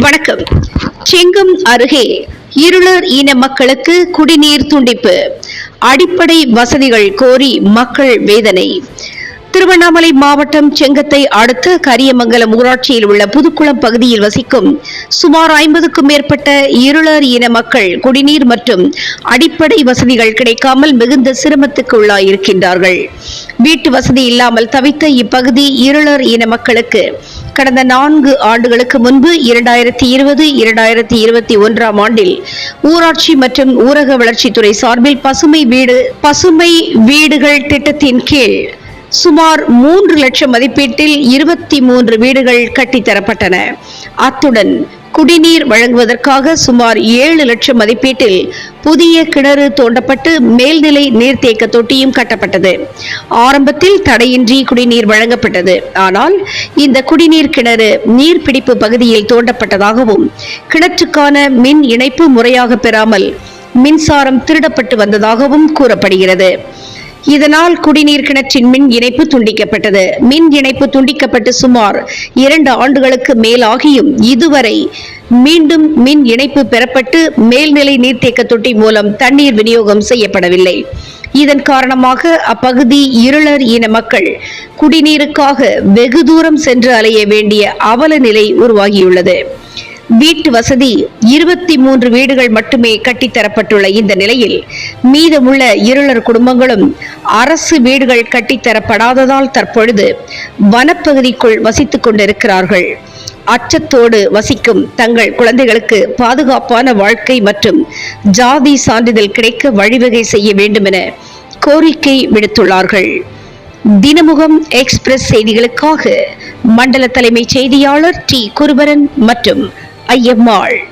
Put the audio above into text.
வணக்கம். செங்கம் அருகே இருளர் இன மக்களுக்கு குடிநீர் துண்டிப்பு. அடிப்படை வசதிகள் கோரி மக்கள் வேதனை. திருவண்ணாமலை மாவட்டம் செங்கத்தை அடுத்த கரியமங்கலம் ஊராட்சியில் உள்ள புதுக்குளம் பகுதியில் வசிக்கும் சுமார் ஐம்பதுக்கும் மேற்பட்ட இருளர் இன மக்கள் குடிநீர் மற்றும் அடிப்படை வசதிகள் கிடைக்காமல் மிகுந்த சிரமத்துக்கு உள்ளாயிருக்கின்றார்கள். வீட்டு வசதி இல்லாமல் தவித்த இப்பகுதி இருளர் இன மக்களுக்கு கடந்த நான்கு ஆண்டுகளுக்கு முன்பு இரண்டாயிரத்தி இருபது இரண்டாயிரத்தி இருபத்தி ஒன்றாம் ஆண்டில் ஊராட்சி மற்றும் ஊரக வளர்ச்சித்துறை சார்பில் பசுமை வீடு பசுமை வீடுகள் திட்டத்தின் கீழ் சுமார் மூன்று லட்சம் மதிப்பீட்டில் இருபத்தி மூன்று வீடுகள் கட்டித்தரப்பட்டன. அத்துடன் குடிநீர் வழங்குவதற்காக சுமார் ஏழு லட்சம் மதிப்பீட்டில் புதிய கிணறு தோண்டப்பட்டு மேல்நிலை நீர்த்தேக்க தொட்டியும் கட்டப்பட்டது. ஆரம்பத்தில் தடையின்றி குடிநீர் வழங்கப்பட்டது. ஆனால் இந்த குடிநீர் கிணறு நீர்பிடிப்பு பகுதியில் தோண்டப்பட்டதாகவும் கிணற்றுக்கான மின் இணைப்பு முறையாக பெறாமல் மின்சாரம் திருடப்பட்டு வந்ததாகவும் கூறப்படுகிறது. இதனால் குடிநீர் கிணற்றின் மின் இணைப்பு துண்டிக்கப்பட்டது. மின் இணைப்பு துண்டிக்கப்பட்டு சுமார் இரண்டு ஆண்டுகளுக்கு மேலாகியும் இதுவரை மீண்டும் மின் இணைப்பு பெறப்பட்டு மேல்நிலை நீர்த்தேக்க தொட்டி மூலம் தண்ணீர் விநியோகம் செய்யப்படவில்லை. இதன் காரணமாக அப்பகுதி இருளர் இன மக்கள் குடிநீருக்காக வெகு தூரம் சென்று அலைய வேண்டிய அவல நிலை உருவாகியுள்ளது. வீட்டு வசதி இருபத்தி மூன்று வீடுகள் மட்டுமே கட்டித்தரப்பட்டுள்ள இந்த நிலையில் மீதமுள்ள இருளர் குடும்பங்களும் அரசு வீடுகள் கட்டித்தரப்படாததால் தற்பொழுது வனப்பகுதிக்குள் வசித்துக் கொண்டிருக்கிறார்கள். அச்சத்தோடு வசிக்கும் தங்கள் குழந்தைகளுக்கு பாதுகாப்பான வாழ்க்கை மற்றும் ஜாதி சான்றிதழ் கிடைக்க வழிவகை செய்ய வேண்டுமென கோரிக்கை விடுத்துள்ளார்கள். தினமுகம் எக்ஸ்பிரஸ் செய்திகளுக்காக மண்டல தலைமைச் செய்தியாளர் டி குருபரன் மற்றும் IMR.